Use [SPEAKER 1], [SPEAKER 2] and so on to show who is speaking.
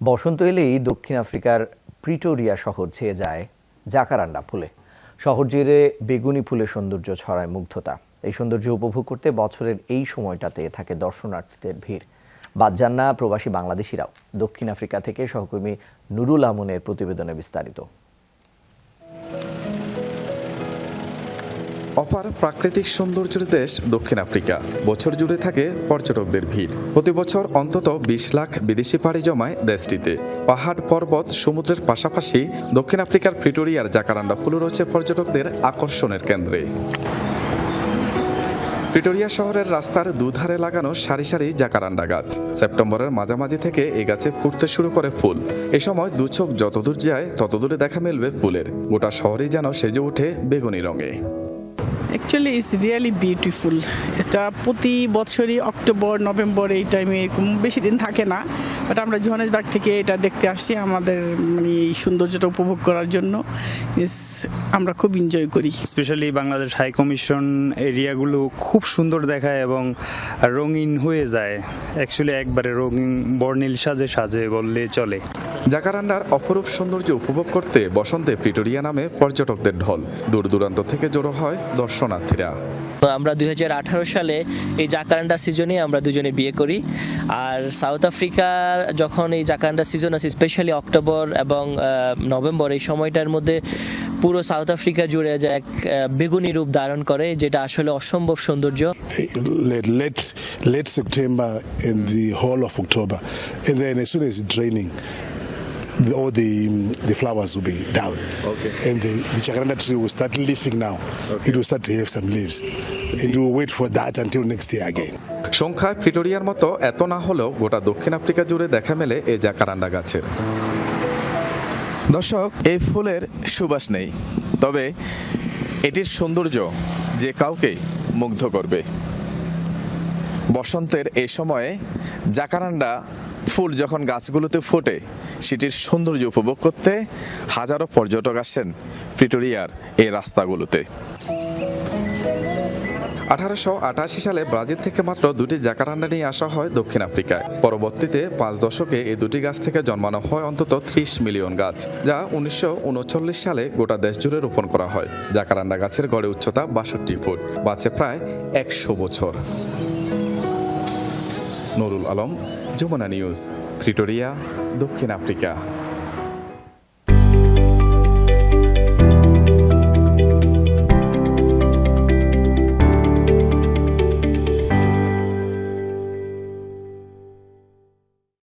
[SPEAKER 1] বসন্ত এলেই দক্ষিণ আফ্রিকার প্রিটোরিয়া শহর ছেয়ে যায় জাকারান্ডা ফুলে। শহর জুড়ে বেগুনি ফুলে সৌন্দর্য ছড়ায় মুগ্ধতা। এই সৌন্দর্য উপভোগ করতে বছরের এই সময়টাতে থাকে দর্শনার্থীদের ভিড়। বাদ যান না প্রবাসী বাংলাদেশিরাও। দক্ষিণ আফ্রিকা থেকে সহকর্মী নুরুল আমনের প্রতিবেদনে বিস্তারিত।
[SPEAKER 2] অপার প্রাকৃতিক সৌন্দর্যের দেশ দক্ষিণ আফ্রিকা। বছর জুড়ে থাকে পর্যটকদের ভিড়। প্রতি বছর অন্তত বিশ লাখ বিদেশি পাড়ি জমায় দেশটিতে। পাহাড় পর্বত সমুদ্রের পাশাপাশি দক্ষিণ আফ্রিকার প্রিটোরিয়ার জাকারান্ডা ফুল রয়েছে পর্যটকদের আকর্ষণের কেন্দ্রে। প্রিটোরিয়া শহরের রাস্তার দুধারে লাগানো সারি সারি জাকারান্ডা গাছ। সেপ্টেম্বরের মাঝামাঝি থেকে এ গাছে ফুটতে শুরু করে ফুল। এ সময় দু চোখ যতদূর যায় ততদূরে দেখা মিলবে ফুলের। গোটা শহরেই যেন সেজে ওঠে বেগুনি রঙে।
[SPEAKER 3] অ্যাকচুয়ালি ইটস রিয়েলি বিউটিফুল এটা প্রতি বছরই অক্টোবর নভেম্বর এই টাইমে এরকম বেশি দিন থাকে না। বাট আমরা জোহানেসবার্গ থেকে এটা দেখতে আসছি আমাদের মানে এই সৌন্দর্যটা উপভোগ করার জন্য। ইস আমরা খুব এনজয় করি।
[SPEAKER 4] স্পেশালি বাংলাদেশ হাই কমিশন এরিয়াগুলো খুব সুন্দর দেখায় এবং রঙিন হয়ে যায়। অ্যাকচুয়ালি একবারে রঙিন, বর্ণিল সাজে সাজে বললে চলে।
[SPEAKER 2] জাকারান্ডার অপরূপ সৌন্দর্য উপভোগ করতে বসন্তে প্রিটোরিয়া নামে পর্যটকদের ঢল। দূর দূরান্ত থেকে জড়ো হয় দর্শনার্থীরা।
[SPEAKER 5] তো আমরা দু হাজার আঠারো সালে এই জাকারান্ডা সিজনে আমরা দুজনে বিয়ে করি। আর সাউথ আফ্রিকার যখন এই জাকারান্ডা সিজন আছে স্পেশালি অক্টোবর এবং নভেম্বর এই সময়টার মধ্যে পুরো সাউথ আফ্রিকা জুড়ে যে এক বেগুনি রূপ ধারণ করে যেটা আসলে অসম্ভব সৌন্দর্য।
[SPEAKER 6] Late, September and the whole of October. And then as soon as it's raining, all the, the flowers will be down.
[SPEAKER 2] Okay.
[SPEAKER 6] And the, the jacaranda tree will start leafing now. Okay. It will start to have some leaves. And we'll wait for that until next year again.
[SPEAKER 2] সংখ্যায় প্রিটোরিয়ার মতো এত না হলেও গোটা দক্ষিণ Africa জুড়ে দেখা মেলে এই জাকারান্ডা গাছের
[SPEAKER 7] দর্শক এই ফুলের সুবাস নেই তবে এটির সৌন্দর্য যে কাউকে মুগ্ধ করবে বসন্তের এই সময়ে জাকারান্ডা ফুল যখন গাছগুলোতে ফোটে, সেটির সৌন্দর্য উপভোগ করতে হাজারো পর্যটক আসেন প্রিটোরিয়ার এই রাস্তাগুলোতে।
[SPEAKER 2] আঠারোশো আটাশি সালে ব্রাজিল থেকে মাত্র দুটি জাকারান্ডা নিয়ে আসা হয় দক্ষিণ আফ্রিকায়। পরবর্তীতে পাঁচ দশকে এই দুটি গাছ থেকে জন্মানো হয় অন্তত ত্রিশ মিলিয়ন গাছ, যা উনিশশো উনচল্লিশ সালে গোটা দেশ জুড়ে রোপণ করা হয়। জাকারান্ডা গাছের গড়ে উচ্চতা বাষট্টি ফুট, বাঁচে প্রায় একশো বছর। নুরুল আলম যমুনা নিউজ প্রিটোরিয়া দক্ষিণ আফ্রিকা।